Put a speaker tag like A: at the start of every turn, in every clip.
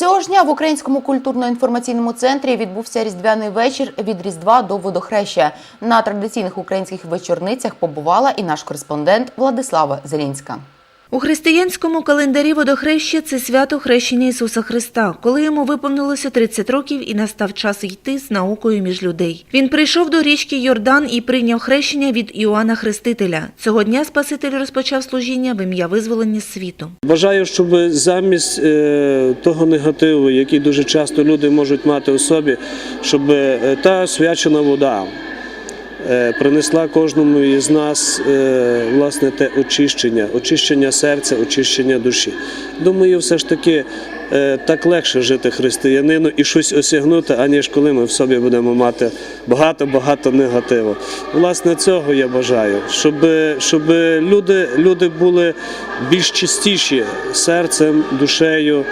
A: Цього ж дня в Українському культурно-інформаційному центрі відбувся різдвяний вечір від Різдва до водохреща. На традиційних українських вечорницях побувала і наш кореспондент Владислава Зелінська.
B: У християнському календарі водохреща – це свято хрещення Ісуса Христа, коли йому виповнилося 30 років і настав час йти з наукою між людей. Він прийшов до річки Йордан і прийняв хрещення від Іоанна Хрестителя. Цього дня Спаситель розпочав служіння в ім'я визволення світу.
C: Бажаю, щоб замість е, того негативу, який дуже часто люди можуть мати у собі, щоб е, та свячена вода принесла кожному із нас е, власне те очищення, очищення серця, очищення душі. Думаю, все ж таки е, так легше жити християнину і щось осягнути, аніж коли ми в собі будемо мати багато-багато негативу. Власне, цього я бажаю, щоб, щоб люди, люди були більш чистіші серцем, душею,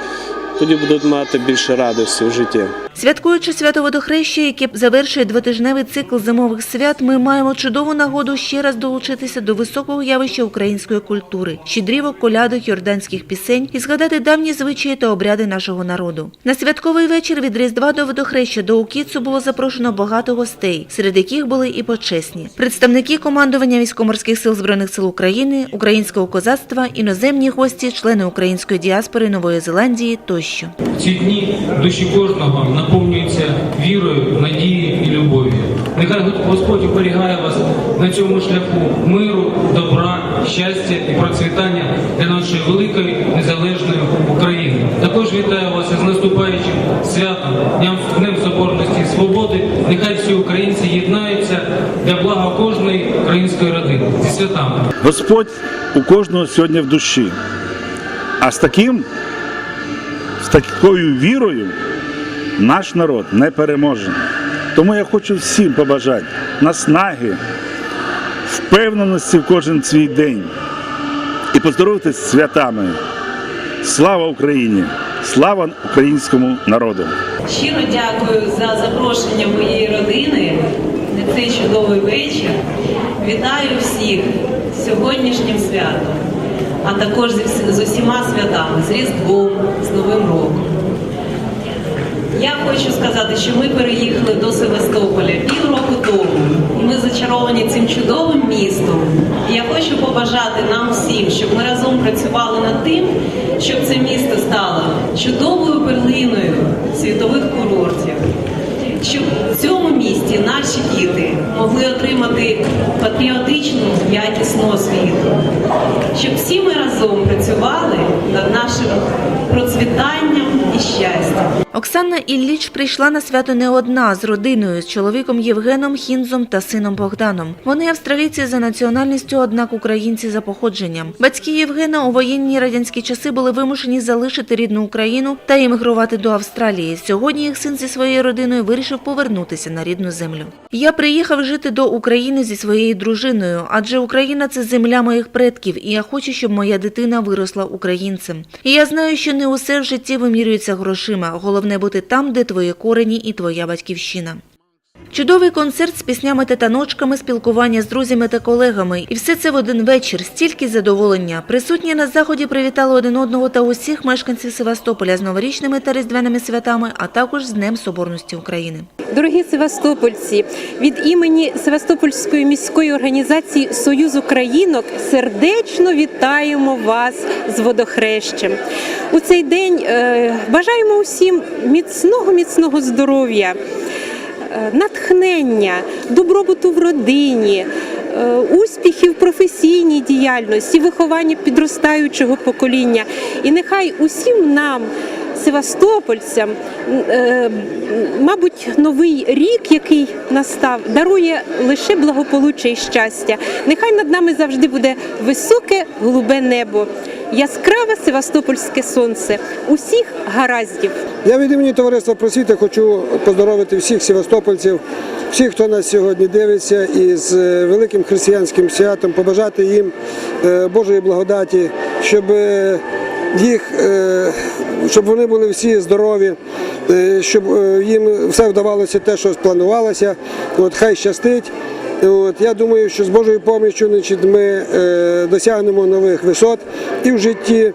C: тоді будуть мати більше радості в житті.
B: Святкуючи свято водохреща, яке завершує двотижневий цикл зимових свят, ми маємо чудову нагоду ще раз долучитися до високого явища української культури, щедрівок, колядок, йорданських пісень і згадати давні звичаї та обряди нашого народу. На святковий вечір від Різдва до водохреща до Укіцу було запрошено багато гостей, серед яких були і почесні представники командування військоморських сил збройних сил України, українського козацтва, іноземні гості, члени української діаспори Нової Зеландії тощо.
D: Ці дні душі кожного наповнюються вірою, надією і любов'ю. Нехай Господь оберігає вас на цьому шляху миру, добра, щастя і процвітання для нашої великої незалежної України. Також вітаю вас із наступаючим святом, Днем, Днем Соборності і Свободи. Нехай всі українці єднаються для блага кожної української родини. Зі святами!
E: Господь у кожного сьогодні в душі. А з таким, з такою вірою наш народ не переможений. Тому я хочу всім побажати наснаги, впевненості в кожен свій день і поздоровитись з святами. Слава Україні! Слава українському народу!
F: Щиро дякую за запрошення моєї родини на цей чудовий вечір. Вітаю всіх з сьогоднішнім святом, а також з усіма святами, з Різдвом, з Новим роком. Я хочу сказати, що ми переїхали до Севастополя півроку тому, і ми зачаровані цим чудовим містом. І я хочу побажати нам всім, щоб ми разом працювали над тим, щоб це місто стало чудовою перлиною світових курортів. Щоб в цьому місті наші діти могли отримати патріотичну якісну освіту, щоб всі ми разом працювали над нашим процвітанням.
B: Оксана Ілліч прийшла на свято не одна з родиною, з чоловіком Євгеном Хінзом та сином Богданом. Вони австралійці за національністю, однак українці за походженням. Батьки Євгена у воєнні радянські часи були вимушені залишити рідну Україну та іммігрувати до Австралії. Сьогодні їх син зі своєю родиною вирішив повернутися на рідну землю. Я приїхав жити до України зі своєю дружиною, адже Україна це земля моїх предків, і я хочу, щоб моя дитина виросла українцем. І я знаю, що не усе в житті вимірюється грошима. Головне бути там, де твої корені і твоя батьківщина. Чудовий концерт з піснями та таночками, спілкування з друзями та колегами. І все це в один вечір, стільки задоволення. Присутні на заході привітали один одного та усіх мешканців Севастополя з новорічними та різдвяними святами, а також з Днем Соборності України.
G: Дорогі Севастопольці, від імені Севастопольської міської організації Союз Українок сердечно вітаємо вас з водохрещем. У цей день е, бажаємо усім міцного, міцного здоров'я, натхнення, добробуту в родині. е, Успіхів в професійній діяльності, виховання підростаючого покоління. І нехай усім нам, севастопольцям, е, мабуть, новий рік, який настав, дарує лише благополуччя і щастя. Нехай над нами завжди буде високе голубе небо, яскраве севастопольське сонце. Усіх гараздів.
H: Я від імені товариства просвіти хочу поздоровити всіх севастопольців, всіх, хто нас сьогодні дивиться, із з великим християнським святом, побажати їм е, Божої благодаті, щоб е, їх, е, щоб вони були всі здорові, е, щоб е, їм все вдавалося те, що планувалося. От хай щастить. От, я думаю, що з Божою значить, ми е, досягнемо нових висот і в житті,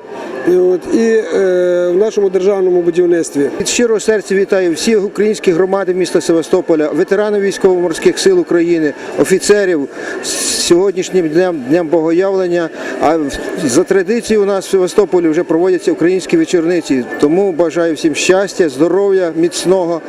H: і, от, і е, в нашому державному будівництві.
I: Від щирого серця вітаю всіх українських громад міста Севастополя, ветеранів військово-морських сил України, офіцерів з сьогоднішнім днем, днем богоявлення. А за традицією у нас в Севастополі вже проводяться українські вечорниці. Тому бажаю всім щастя, здоров'я, міцного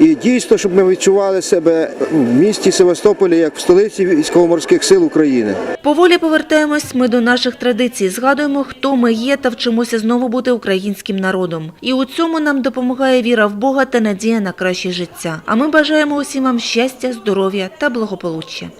I: і дійсно, щоб ми відчували себе в місті Севастополі як в столиці військово-морських сил України.
B: Поволі повертаємось ми до наших традицій, згадуємо, хто ми є та вчимося знову бути українським народом. І у цьому нам допомагає віра в Бога та надія на краще життя. А ми бажаємо усім вам щастя, здоров'я та благополуччя.